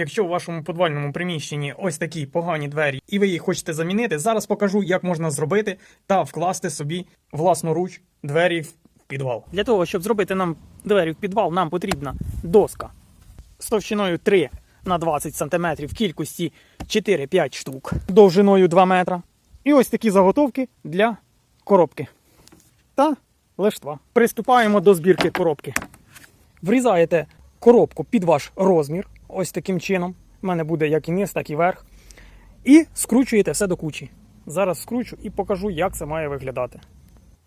Якщо у вашому подвальному приміщенні ось такі погані двері, і ви їх хочете замінити, зараз покажу, як можна зробити та вкласти собі власноруч двері в підвал. Для того, щоб зробити нам двері в підвал, нам потрібна доска з товщиною 3 на 20 см кількості 4-5 штук, довжиною 2 метра. І ось такі заготовки для коробки та лиштва. Приступаємо до збірки коробки. Врізаєте коробку під ваш розмір, ось таким чином. У мене буде як і низ, так і верх. І скручуєте все до кучі. Зараз скручу і покажу, як це має виглядати.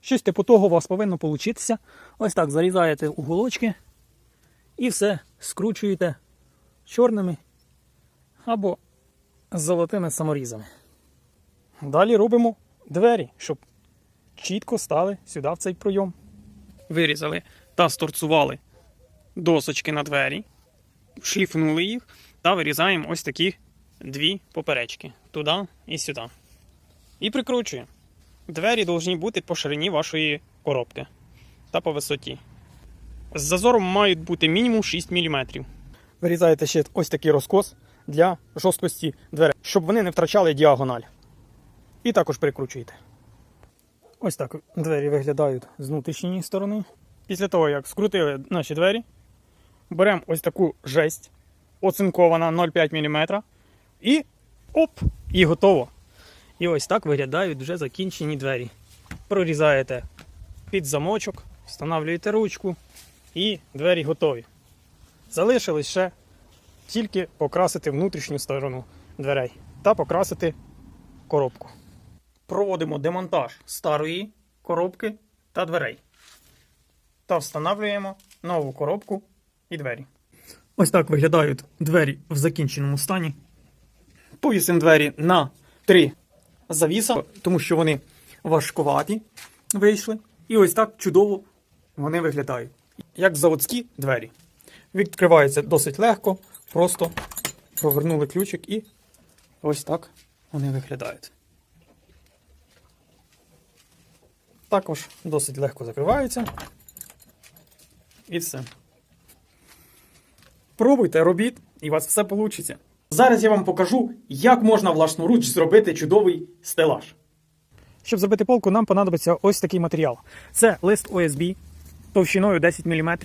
Щось типу того у вас повинно получитися. Ось так зарізаєте уголочки і все скручуєте чорними або золотими саморізами. Далі робимо двері, щоб чітко стали сюди в цей пройом. Вирізали та сторцували досочки на двері, шліфнули їх та вирізаємо ось такі дві поперечки туди і сюди. І прикручуємо. Двері повинні бути по ширині вашої коробки та по висоті. З зазором мають бути мінімум 6 мм. Вирізаєте ще ось такий розкос для жорсткості дверей, щоб вони не втрачали діагональ. І також прикручуєте. Ось так двері виглядають з внутрішньої сторони. Після того, як скрутили наші двері, беремо ось таку жесть, оцинкована 0,5 мм, і оп! І готово. І ось так виглядають вже закінчені двері. Прорізаєте під замочок, встановлюєте ручку, і двері готові. Залишилось ще тільки покрасити внутрішню сторону дверей та покрасити коробку. Проводимо демонтаж старої коробки та дверей. Та встановлюємо нову коробку і двері. Ось так виглядають двері в закінченому стані. Повісимо двері на три завіса, тому що вони важкуваті вийшли. І ось так чудово вони виглядають. Як заводські двері. Відкриваються досить легко, просто провернули ключик і ось так вони виглядають. Також досить легко закриваються. І все. Пробуйте, робіть, і у вас все вийде. Зараз я вам покажу, як можна власноруч зробити чудовий стелаж. Щоб зробити полку, нам понадобиться ось такий матеріал. Це лист ОСБ товщиною 10 мм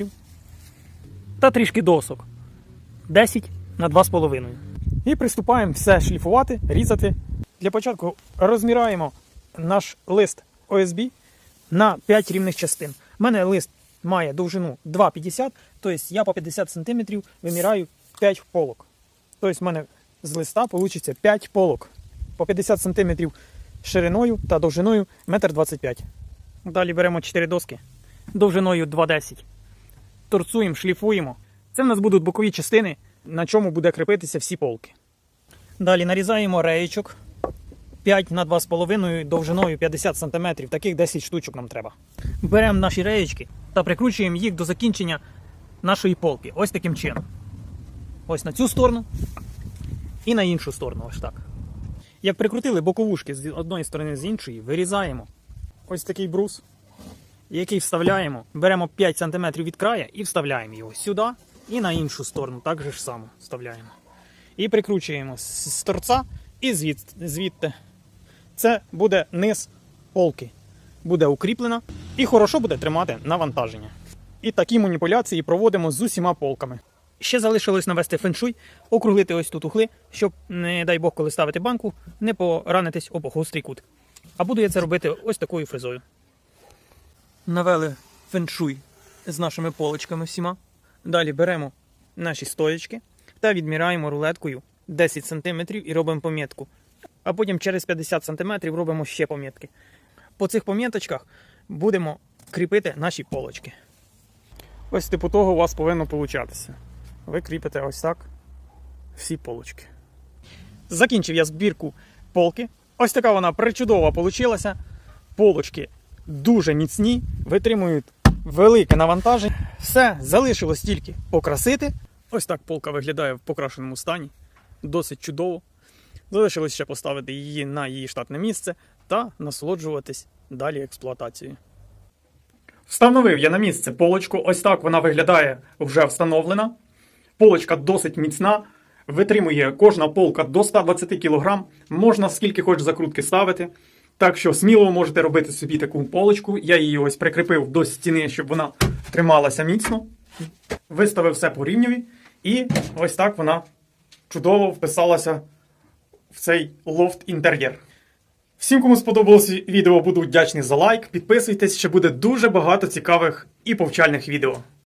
та трішки досок 10 на 2,5. І приступаємо все шліфувати, різати. Для початку розміраємо наш лист ОСБ на 5 рівних частин. У мене лист має довжину 2,50, тобто я по 50 см виміряю 5 полок. Тобто в мене з листа вийде 5 полок по 50 см шириною та довжиною 1,25 м. Далі беремо 4 доски довжиною 2,10 Торцуємо, шліфуємо. Це в нас будуть бокові частини, на чому буде кріпитися всі полки. Далі нарізаємо реєчок 5 на 2,5 довжиною 50 см. Таких 10 штучок нам треба. Беремо наші реєчки та прикручуємо їх до закінчення нашої полки. Ось таким чином. Ось на цю сторону і на іншу сторону. Ось так. Як прикрутили боковушки з одної сторони з іншої, вирізаємо ось такий брус, який вставляємо. Беремо 5 см від края і вставляємо його сюди і на іншу сторону. Так же ж само вставляємо. І прикручуємо з торця і звід, звідти. Це буде низ полки. Буде укріплена і хорошо буде тримати навантаження. І такі маніпуляції проводимо з усіма полками. Ще залишилось навести феншуй, округлити ось тут ухли, щоб, не дай Бог, коли ставити банку, не поранитись об гострий кут. А буду я це робити ось такою фрезою. Навели феншуй з нашими полочками всіма. Далі беремо наші стоячки та відміраємо рулеткою 10 см і робимо помітку. А потім через 50 см робимо ще помітки. По цих поміточках будемо кріпити наші полочки. Ось типу того у вас повинно получатися. Ви кріпите ось так всі полочки. Закінчив я збірку полки. Ось така вона причудова получилася. Полочки дуже міцні, витримують велике навантаження. Все, залишилось тільки покрасити. Ось так полка виглядає в покрашеному стані. Досить чудово. Залишилось ще поставити її на її штатне місце та насолоджуватись далі експлуатацією. Встановив я на місце полочку. Ось так вона виглядає вже встановлена. Полочка досить міцна. Витримує кожна полка до 120 кг, можна скільки хоч закрутки ставити. Так що сміло можете робити собі таку полочку. Я її ось прикріпив до стіни, щоб вона трималася міцно. Виставив все по рівневі. І ось так вона чудово вписалася в цей лофт інтер'єр. Всім, кому сподобалось відео, буду вдячний за лайк. Підписуйтесь, ще буде дуже багато цікавих і повчальних відео.